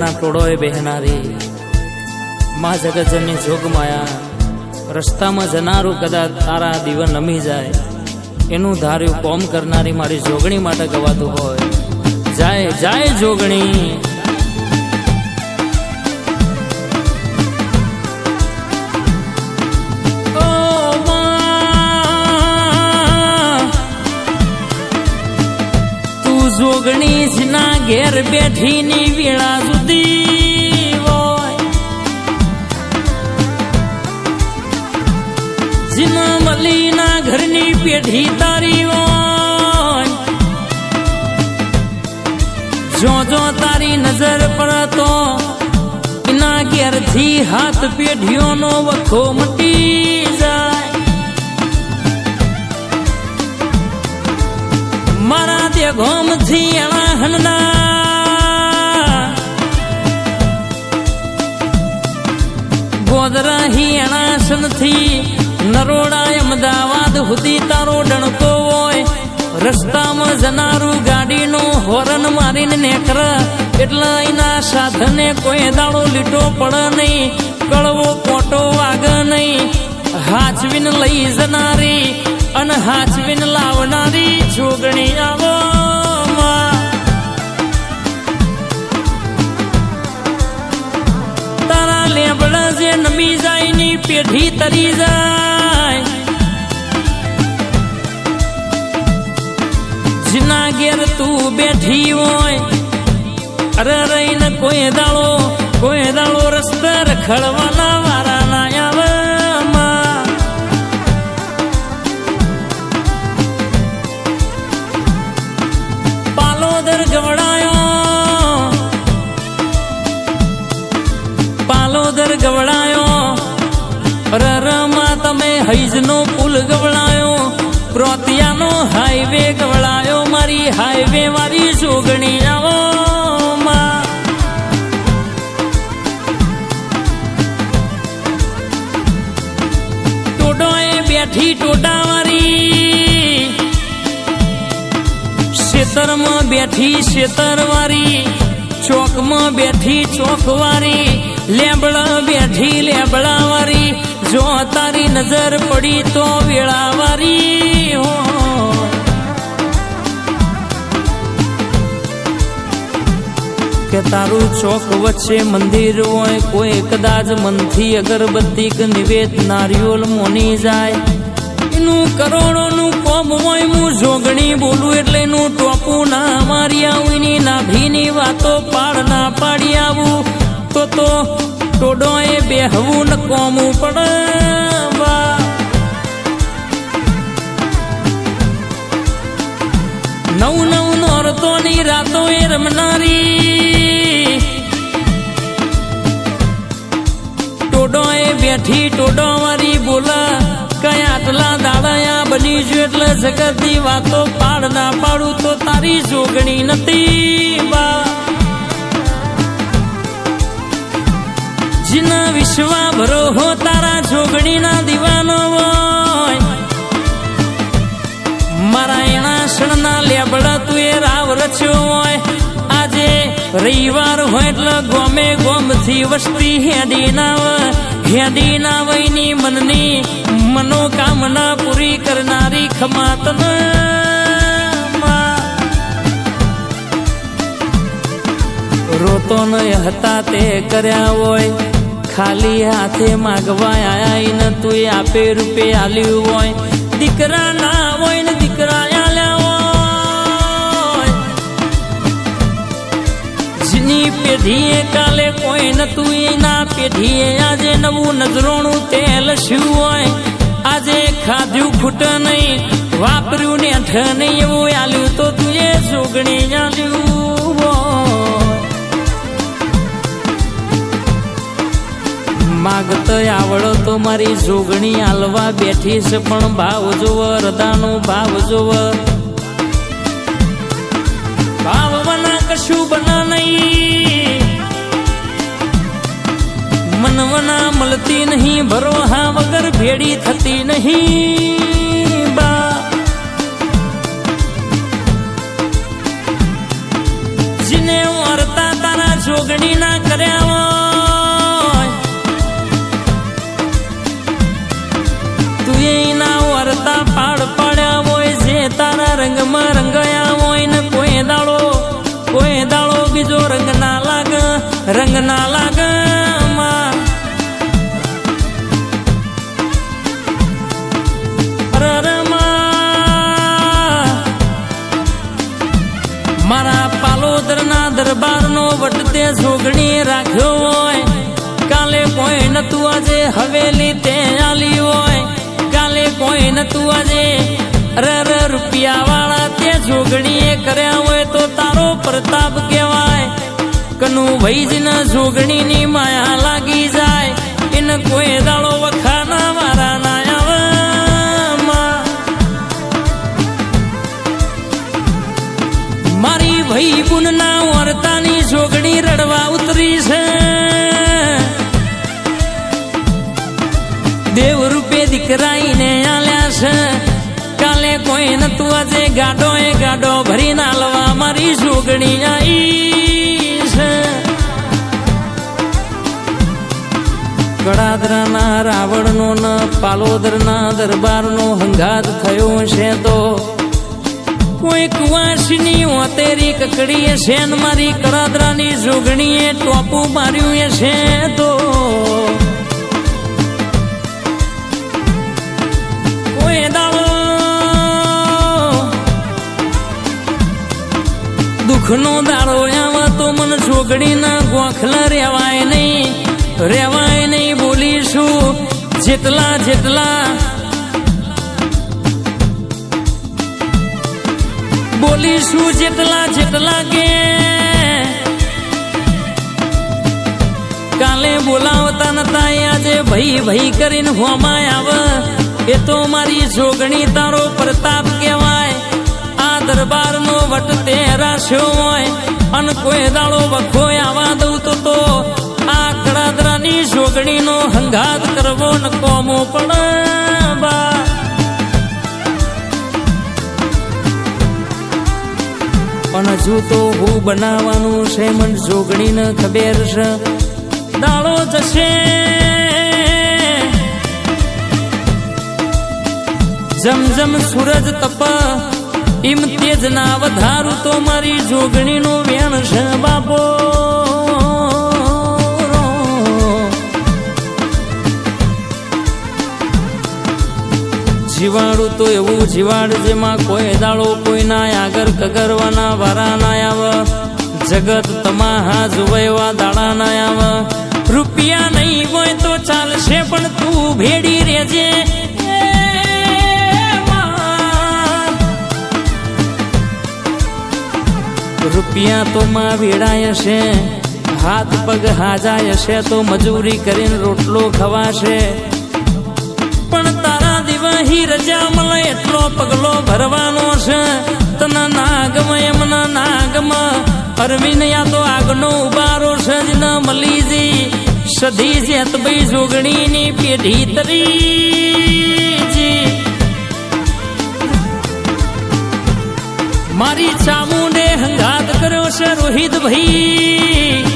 આજે એ મારી ગોમના ટોળોએ બહેનારી. મા જગતજનની જોગમાયા રસ્તામાં જનારું કદાચ તારા દીવ નમી જાય. એનું ધાર્યું કોમ કરનારી મારી જોગણી માટે ગવાતું હોય. જાય જાય જોગણી. જ બેઠી ની વેળા સુધી હોય. જીના મલીના ઘરની પેઢી તારી હોય. જો જો તારી નજર પડતો, એના ઘેરથી હાથ પેઢીઓનો વખો મટી જાય. મારા તે ગોમથી સનથી નરોડા અમદાવાદ સુધી તારો ડણકો હોય. રસ્તામાં જનારું ગાડીનો હોરન મારીને નેકર. એટલે એના સાધને કોઈ દાડો લીટો પડે નહીં. કળવો કોટો વાગ નહીં. હાચવીને લઈ જનારી અને હાચવીને લાવનારી જોગણી આવો. પેઢી તરી જાય જીના ઘેર તું બેઠી હોય અરે રહીને કોઈ દાળો કોઈ દાળો રસ્તા રખડવાના વારા ના આવે ગવડાયો પાલોદર ગવડાયો રરમાં તમે હૈજનો પુલ ગવડાયો પ્રોતિયાનો હાઈવે ગવડાયો, મારી હાઈવે વાળી જોગણી આવો. ટોડોએ બેઠી ટોડાવાળી શેતરમાં બેઠી શેતરવારી ચોકમાં બેઠી ચોકવારી લેબડા બેઠી લેબડાવારી જો તારી નજર પડી તો વેળાવારી હો કે તારું ચોક વચ્ચે મંદિર હોય, કોઈ કદાચ મનથી અગરબત્તી કે નિવેદ નારિયોલ મોની જાય. એનું કરોડોનું કોમ હોય, હું જોગણી બોલું એટલે એનું ટોપું ના મારી આવું, એની નાભીની વાતો પાડ ના પાડી આવું. તો તો ટોડોએ બેહવું ન કોમું પડે બા. નવ નવ નોરતોની રાતો એ રમનારી ટોડોએ બેઠી ટોડો મારી બોલા, કયા આટલા દાડાયા બની જો એટલે જગતની વાતો પાડ ના પાડું તો તારી જોગણી નથી જીના વિશ્વા ભરો હો તારા જોગણીના દીવાનો હોય. મારા એના શણના લેબડા તું એ રાવ રચ્યો હોય. આજે રવિવાર હોય એટલે ગોમે ગોમથી વસ્તી હેડી ના હેડી નાવઈની મનની મનોકામના પૂરી કરનારી ખમાત રોતો ન હતા તે કર્યા હોય. ખાલી હાથે માગવા આયા ને તું આપે રૂપે આલ્યું હોય. દીકરા ના હોય ને દીકરા જેની પેઢીએ કાલે કોઈ નતું, એના પેઢીએ આજે નવું નજરોણું તેલ શું હોય. આજે ખાધ્યું ખૂટ નહીં, વાપર્યું ને ઠ નહીં, એવું આલ્યું તો તું એ જોગણી આલ્યું માગતો આવડો તો મારી જોગણી આલવા બેઠીશ પણ ભાવ જોવ હૃદાનો ભાવ જોવ ભાવ બના કશું બના નહીં. મનવના મળતી નહીં, ભરોહા વગર ભેડી થતી નહીં, બા. જોગણી ના કર્યા હવેલી તે આલી હોય, કાલે કોઈ નતું આજે. રર રૂપિયા વાળા તે જોગણીએ કર્યા હોય તો તારો પ્રતાપ કહેવાય. કનુ ભૈજના જોગણીની માયા લાગી જાય. એને કોઈ દાડો ગાડો ભરી નાલવા મારી જોગણી આઈ છે. કડાદરાના રાવણનો ન, પાલોદરના દરબારનો હંગાત થયો છે તો. કોઈ કુવાસની ઓતેરી કકડીએ છે મારી કડાદરાની જોગણીએ ટોપું માર્યું છે તો. દુઃખનો દાડો આવે તો મને જોગણીના ગોખલા રેવાય નહીં. રેવાય નહીં બોલીશું. જેટલા જેટલા બોલીશું, જેટલા જેટલા કે કાલે બોલાવતા નતા, આજે ભાઈ ભાઈ કરીને હોમાય આવે. એ તો મારી જોગણી તારો પ્રતાપ કહેવાય. આ દરબારનો વટ તે રાખ્યો હોય, અને કોઈ દાડો વખો આવા દઉં તો તો આ કડાદરાની જોગણીનો હંગાત કરવો ન કોમો પણ બા. પણ હજુ તો હું બનાવવાનું છે, મન જોગણીને ખબર છે. દાડો જશે. જમ જમ સૂરજ તપ ઇમ તેજ ના વધારું તો મારી જોગણીનું વેણ છે બાપો. જીવાડું તો એવું જીવાડ જેમાં કોઈ દાડો કોઈના આગળ કગરવાના વારા ના આવ. જગત તમાહા જોવાયવા દાડા ના આવ. રૂપિયા નહીં હોય તો ચાલશે પણ તું ભેડી રેજે રૂપિયા તો માં વેડાય છે, હાથ પગ હાજાય છે, તો મજૂરી કરીને રોટલો ખવાશે. પણ તારા દિવાહી રજા મળે એટલો પગલો ભરવાનો છે, તના નાગમ, એમના ના ગમે અરવિંદ યા તો આગનો ઉબારો છે ન મલીજી સધી જેત ભાઈ જોગણીની પેઢી તરી. મારી ચામુંડે હંગાત કર્યો છે રોહિત ભાઈ